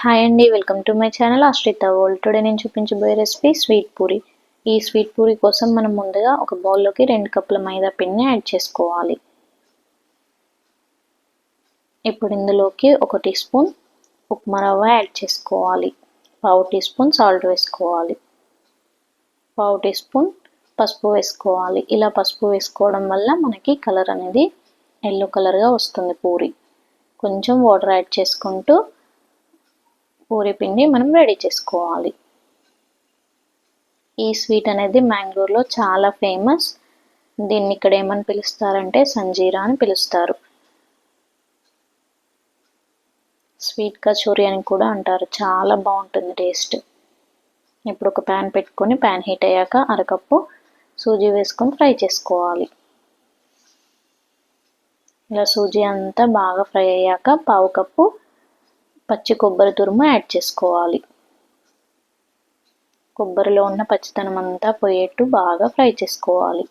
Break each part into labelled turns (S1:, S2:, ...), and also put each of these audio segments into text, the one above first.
S1: Hi అండి welcome to my channel Ashritha world today నేను చూపించబోయే రెసిపీ స్వీట్ పూరి. ఈ స్వీట్ పూరి కోసం మనం ముందుగా ఒక బౌల్లోకి రెండు కప్పుల మైదా పిండిని యాడ్ చేసుకోవాలి. ఇప్పుడు ఇందులోకి ఒక టీ స్పూన్ ఉప్మా రవ్వ యాడ్ చేసుకోవాలి. పావు టీ స్పూన్ సాల్ట్ వేసుకోవాలి. పావు టీ స్పూన్ పసుపు వేసుకోవాలి. ఇలా పసుపు వేసుకోవడం వల్ల మనకి కలర్ అనేది ఎల్లో కలర్గా వస్తుంది పూరి. కొంచెం వాటర్ యాడ్ చేసుకుంటూ పూరి పిండి మనం రెడీ చేసుకోవాలి. ఈ స్వీట్ అనేది మ్యాంగ్లూర్లో చాలా ఫేమస్. దీన్ని ఇక్కడ ఏమని పిలుస్తారంటే సంజీరా అని పిలుస్తారు. స్వీట్ కచోరీ అని కూడా అంటారు. చాలా బాగుంటుంది టేస్ట్. ఇప్పుడు ఒక ప్యాన్ పెట్టుకొని ప్యాన్ హీట్ అయ్యాక అరకప్పు సూజీ వేసుకొని ఫ్రై చేసుకోవాలి. ఇలా సూజీ అంతా బాగా ఫ్రై అయ్యాక పావు కప్పు పచ్చి కొబ్బరి తురుము యాడ్ చేసుకోవాలి. కొబ్బరిలో ఉన్న పచ్చితనం అంతా పోయేట్టు బాగా ఫ్రై చేసుకోవాలి.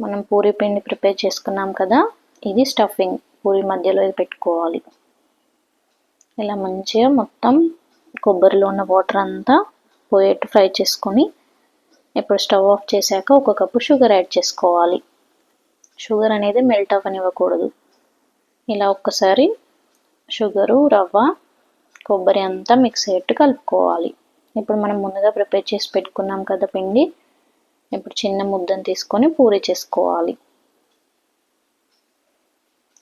S1: మనం పూరి పిండి ప్రిపేర్ చేసుకున్నాం కదా ఇది స్టఫింగ్. పూరి మధ్యలో ఇది పెట్టుకోవాలి. ఇలా మంచిగా మొత్తం కొబ్బరిలో ఉన్న వాటర్ అంతా పోయేట్టు ఫ్రై చేసుకొని ఇప్పుడు స్టవ్ ఆఫ్ చేశాక ఒక కప్పు షుగర్ యాడ్ చేసుకోవాలి. షుగర్ అనేది మెల్ట్ అవ్వనివ్వకూడదు. ఇలా ఒక్కసారి షుగరు రవ్వ కొబ్బరి అంతా మిక్స్ అయ్యేట్టు కలుపుకోవాలి. ఇప్పుడు మనం ముందుగా ప్రిపేర్ చేసి పెట్టుకున్నాం కదా పిండి ఇప్పుడు చిన్న ముద్దను తీసుకొని పూరి చేసుకోవాలి.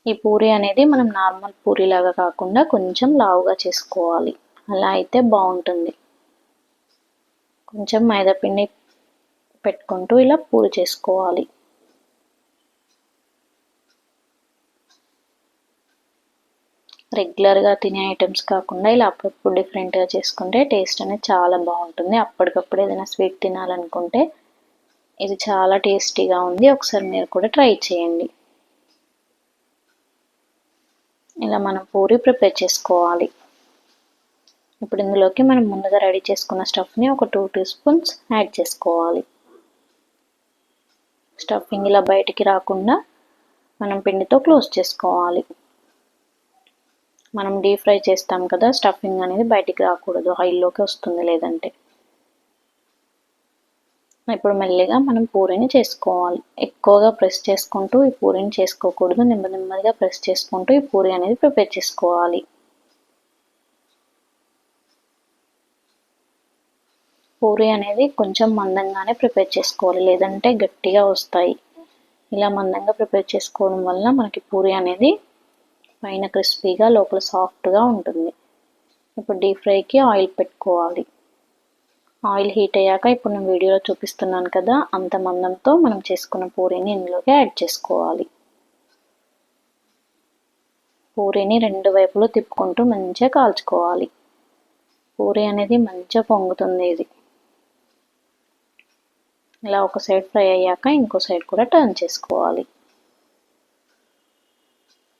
S1: ఈ పూరి అనేది మనం నార్మల్ పూరి లాగా కాకుండా కొంచెం లావుగా చేసుకోవాలి. అలా అయితే బాగుంటుంది. కొంచెం మైదా పిండి పెట్టుకుంటూ ఇలా పూరి చేసుకోవాలి. రెగ్యులర్గా తినే ఐటమ్స్ కాకుండా ఇలా అప్పుడప్పుడు డిఫరెంట్గా చేసుకుంటే టేస్ట్ అనేది చాలా బాగుంటుంది. అప్పటికప్పుడు ఏదైనా స్వీట్ తినాలనుకుంటే ఇది చాలా టేస్టీగా ఉంది. ఒకసారి మీరు కూడా ట్రై చేయండి. ఇలా మనం పూరి ప్రిపేర్ చేసుకోవాలి. ఇప్పుడు ఇందులోకి మనం ముందుగా రెడీ చేసుకున్న స్టఫ్ని ఒక టూ టీ స్పూన్స్ యాడ్ చేసుకోవాలి. స్టఫింగ్ ఇలా బయటికి రాకుండా మనం పిండితో క్లోజ్ చేసుకోవాలి. మనం డీప్ ఫ్రై చేస్తాం కదా స్టఫింగ్ అనేది బయటికి రాకూడదు ఆయిల్లోకి వస్తుంది లేదంటే. ఇప్పుడు మెల్లిగా మనం పూరిని చేసుకోవాలి. ఎక్కువగా ప్రెస్ చేసుకుంటూ ఈ పూరిని చేసుకోకూడదు నెమ్మది నెమ్మదిగా ప్రెస్ చేసుకుంటూ ఈ పూరి అనేది ప్రిపేర్ చేసుకోవాలి. పూరి అనేది కొంచెం మందంగానే ప్రిపేర్ చేసుకోవాలి లేదంటే గట్టిగా వస్తాయి. ఇలా మందంగా ప్రిపేర్ చేసుకోవడం వల్ల మనకి పూరి అనేది పైన క్రిస్పీగా లోపల సాఫ్ట్గా ఉంటుంది. ఇప్పుడు డీప్ ఫ్రైకి ఆయిల్ పెట్టుకోవాలి. ఆయిల్ హీట్ అయ్యాక ఇప్పుడు నేను వీడియోలో చూపిస్తున్నాను కదా అంత మందంతో మనం చేసుకున్న పూరీని ఇందులోకి యాడ్ చేసుకోవాలి. పూరీని రెండు వైపులు తిప్పుకుంటూ మంచిగా కాల్చుకోవాలి. పూరి అనేది మంచిగా పొంగుతుంది ఇది. ఇలా ఒక సైడ్ ఫ్రై అయ్యాక ఇంకో సైడ్ కూడా టర్న్ చేసుకోవాలి.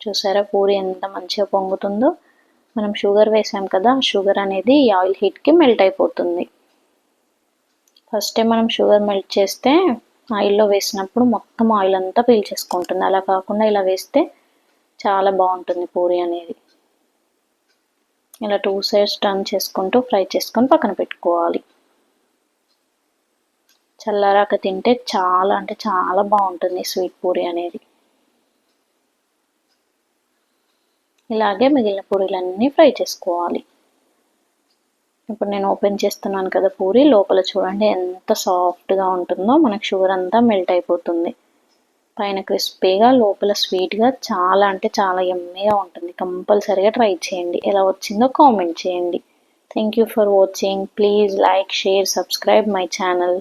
S1: చూసారా? పూరి ఎంత మంచిగా పొంగుతుందో. మనం షుగర్ వేసాం కదా షుగర్ అనేది ఈ ఆయిల్ హీట్కి మెల్ట్ అయిపోతుంది. ఫస్ట్ మనం షుగర్ మెల్ట్ చేస్తే ఆయిల్లో వేసినప్పుడు మొత్తం ఆయిల్ అంతా పీల్చేసుకుంటుంది. అలా కాకుండా ఇలా వేస్తే చాలా బాగుంటుంది పూరి అనేది. ఇలా టూ సైడ్స్ టర్న్ చేసుకుంటూ ఫ్రై చేసుకొని పక్కన పెట్టుకోవాలి. చల్లారాక తింటే చాలా అంటే చాలా బాగుంటుంది స్వీట్ పూరి అనేది. ఇలాగే మిగిలిన పూరీలన్నీ ఫ్రై చేసుకోవాలి. ఇప్పుడు నేను ఓపెన్ చేస్తున్నాను కదా పూరి లోపల చూడండి ఎంత సాఫ్ట్గా ఉంటుందో మనకు షుగర్ అంతా మెల్ట్ అయిపోతుంది. పైన క్రిస్పీగా లోపల స్వీట్గా చాలా అంటే చాలా ఎమ్మీగా ఉంటుంది. కంపల్సరీగా ట్రై చేయండి. ఎలా వచ్చిందో కామెంట్ చేయండి. Thank you for watching please like share subscribe my channel